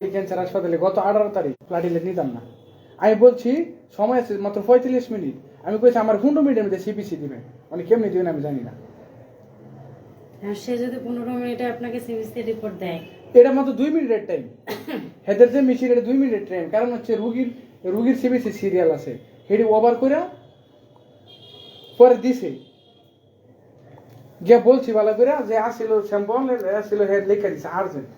Cancer হাসপাতালে গত আঠারো তারিখ প্লাটিলেট নিতাম না। আমি বলছি সময় আছে মাত্র পঁয়তাল্লিশ মিনিট। আমি কইছি আমার পনেরো মিনিটের মধ্যে সিপিসি দিবে। মানে কেমনি দিবেন আমি জানি না। আর সে যদি পনেরো মিনিটে আপনাকে সিবিসি রিপোর্ট দেয়। এটা মাত্র দুই মিনিটের টাইম হেদের যে মেশিন এটা দুই মিনিটের টাইম কারণ হচ্ছে রুগীর রুগীর সিবিসি সিরিয়াল আছে। হেডি ওভার করে পরে দিছে। গিয়ে বলছি ভালো করে যে আসছিল স্যাম্পল আসছিল হেড লিখে দিছে আর্জেন্ট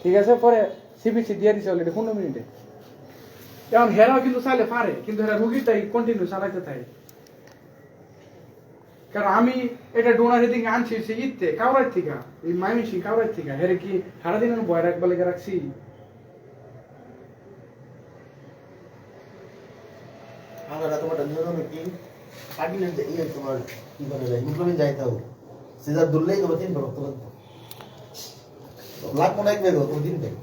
ঠিক আছে পরে সিবিসি দিয়ে দিছে অলরেডি পনেরো মিনিটে। এখন হেরাও কিন্তু চাইলে পারে কিন্তু হেরা রুগীটাই কন্টিনিউ চালাতে থাকে কারণ আমি এটা ডোনার হেদিন আনছি সে ইতে কাউরার থেকে এই মাইমিসি কাউরার থেকে হেরে কি সারাদিন আমি বয় রাখবা লেগে রাখছি? আমরা তোমার নিয়ম কি? কাটিলে ইয়ে তোমার কি বলে যায় হিমোগ্লোবিন যাইতাও সিজার দুললেই তোমার তিন রক্ত লাগবো। না এক বেগো দিন দেখ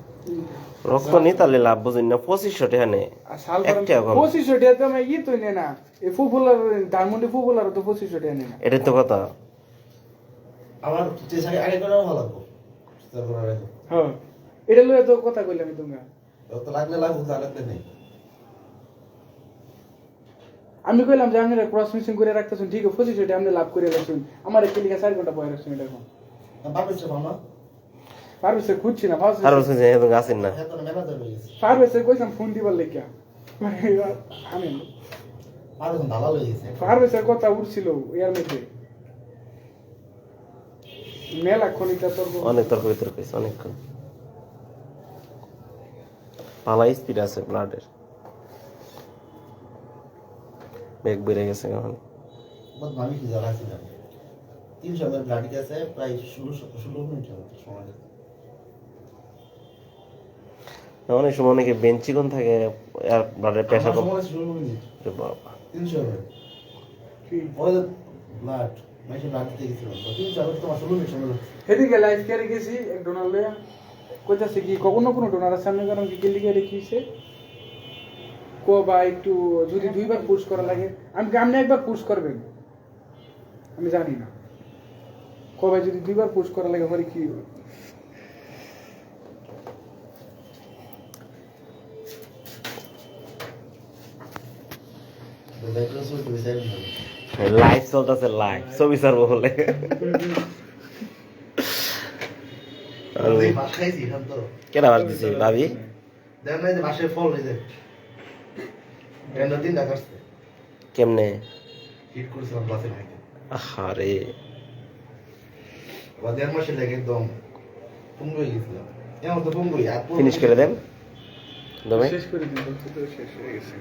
রক্ত নি তাহলে লাভ বুঝিন না পঁচিশশো টাকা নে একটা পঁচিশশো টাকা তো আমি ই তো নে না। এই ফুফুলার ধানমন্ডি ফুফুলার তো পঁচিশশো টাকা নে না। এটাই তো কথা। আমার আগে আগে করাও ভালো লাগবো। হ্যাঁ এটা লয়ে তো কথা কইলাম তোমরা। রক্ত লাগলে লাগবো তা লাগলে নেই। আমি কইলাম যে আমি ক্রস মিশিং করে রাখতেছেন ঠিক আছে পঁচিশশো টাকা আপনি লাভ করে রাখছেন। আমার একটি লিখে চার ঘণ্টা বয় রাখছেন এটা এখন। বাপের সে ভালো পারভেসে খুঁজছি না বলছেন যে এরকম আছেন না হ্যাঁ তো ম্যানেজার হয়ে গেছে পারভেসে কইলাম ফোন দিবার লেগিয়া আমি এখন হয়ে পারভেসের কথা উঠছিল ইয়ার মধ্যে মেলা খনিকটা তোর অনেক তর্ক বিতর্ক হয়েছে অনেকক্ষণ ভালো স্পিড আছে ব্লাডের বেগ বেড়ে গেছে এখন আমি কি জানা ছিলাম তিনশো ব্লাড গেছে প্রায় ষোলো ষোলো মিনিট হবে সময় অনেক সময় অনেকে বেঞ্চিকন থাকে আর ব্লাডের প্রেশার আমার সময় ষোলো বাবা লাইফ কেয়ারে গেছি এক ডোনার লইয়া। কইতাছে কি কখনো কোনো আমি কারণ কি গেলি গেলে কি হইছে? কো বা একটু যদি দুইবার পুশ করা লাগে। আমি আপনি একবার পুশ করবেন? আমি জানি না। কো ভাই যদি দুইবার পুশ করা লাগে পরে কি হবে? তো দেখল শুরু করে যাই না লাইভ চলতেছে লাইভ ছবি ছাড়বো বলে। কেনা বার দিছি ভাবি? কেমনে? আহারে। ফিনিশ করে দেন। দমে। শেষ করে দিন শেষ হয়ে গেছে।